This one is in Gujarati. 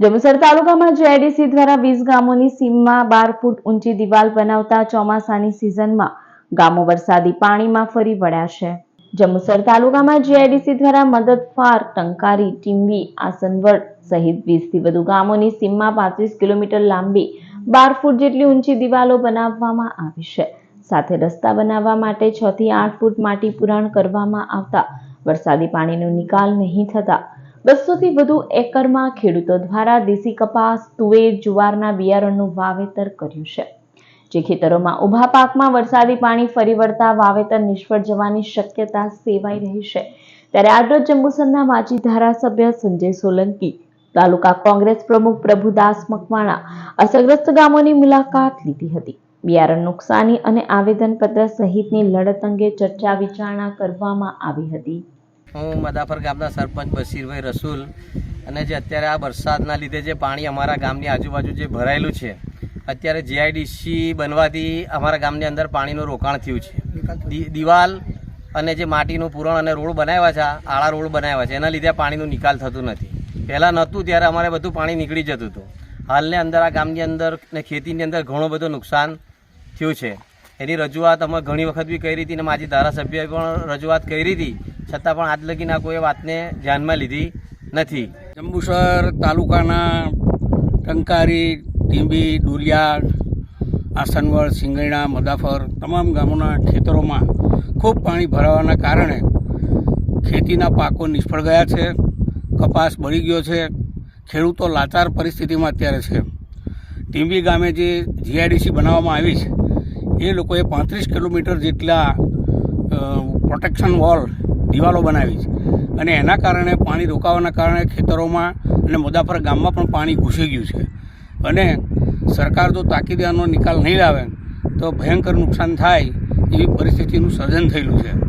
જંબુસર તાલુકામાં જેઆઈડીસી દ્વારા વીસ ગામોની સીમમાં બાર ફૂટ ઊંચી દિવાલ બનાવતા ચોમાસાની સિઝનમાં ગામો વરસાદી પાણીમાં ફરી વળ્યા છે. જંબુસર તાલુકામાં જીઆઈડીસી દ્વારા મદદફાર ટંકારી ટીમ્બી આસનવડ સહિત વીસથી વધુ ગામોની સીમમાં પાંત્રીસ કિલોમીટર લાંબી બાર ફૂટ જેટલી ઊંચી દિવાલો બનાવવામાં આવી છે. સાથે રસ્તા બનાવવા માટે છ થી આઠ ફૂટ માટી પુરાણ કરવામાં આવતા. વરસાદી પાણીનો નિકાલ નહીં થતા બસોથી વધુ એકરમાં ખેડૂતો દ્વારા દેશી કપાસ, તુવેર, જુવારના બિયારણનું વાવેતર કર્યું છે. જે ખેતરોમાં ઊભા પાકમાં વરસાદી પાણી ફરી વળતા વાવેતર નિષ્ફળ જવાની શક્યતા સેવાઈ રહી છે. ત્યારે આજરોજ જંબુસરના માજી ધારાસભ્ય સંજય સોલંકી, તાલુકા કોંગ્રેસ પ્રમુખ પ્રભુદાસ મકવાણા અસરગ્રસ્ત ગામોની મુલાકાત લીધી હતી. બિયારણ નુકસાની અને આવેદનપત્ર સહિતની લડત અંગે ચર્ચા વિચારણા કરવામાં આવી હતી. હું મદાફર ગામના સરપંચ બશીરભાઈ રસુલ અને જે અત્યારે આ વરસાદના લીધે જે પાણી અમારા ગામની આજુબાજુ જે ભરાયેલું છે અત્યારે જીઆઈડીસી બનવાથી અમારા ગામની અંદર પાણીનું રોકાણ થયું છે. દિવાલ અને જે માટીનું પૂરણ અને રોડ બનાવ્યા છે આળા રોડ બનાવ્યા છે એના લીધે પાણીનો નિકાલ થતું નથી. પહેલાં નહોતું ત્યારે અમારે બધું પાણી નીકળી જતું હતું. હાલને અંદર આ ગામની અંદર ને ખેતીની અંદર ઘણું બધું નુકસાન થયું છે. એની રજૂઆત અમે ઘણી વખત બી કરી હતી અને માજી ધારાસભ્યએ પણ રજૂઆત કરી હતી. છતાં પણ આજ લગીના કોઈ વાતને ધ્યાનમાં લીધી નથી. જંબુસર તાલુકાના ટંકારી, ટીંબી ડુલિયા આસનવડ સિંગણા મદાફર તમામ ગામોના ખેતરોમાં ખૂબ પાણી ભરાવાના કારણે ખેતીના પાકો નિષ્ફળ ગયા છે, કપાસ બળી ગયો છે, ખેડૂતો લાચાર પરિસ્થિતિમાં અત્યારે છે. ટીંબી ગામે જે જીઆઈડીસી બનાવવામાં આવી છે, એ લોકોએ પાંત્રીસ કિલોમીટર જેટલા પ્રોટેક્શન વોલ દિવાલો બનાવી છે. અને એના કારણે, પાણી રોકાવાના કારણે ખેતરોમાં અને મુદાફર ગામમાં પણ પાણી ઘૂસી ગયું છે. અને સરકાર જો તાકીદે આનો નિકાલ નહીં લાવે, તો ભયંકર નુકસાન થાય એવી પરિસ્થિતિનું સર્જન થયેલું છે.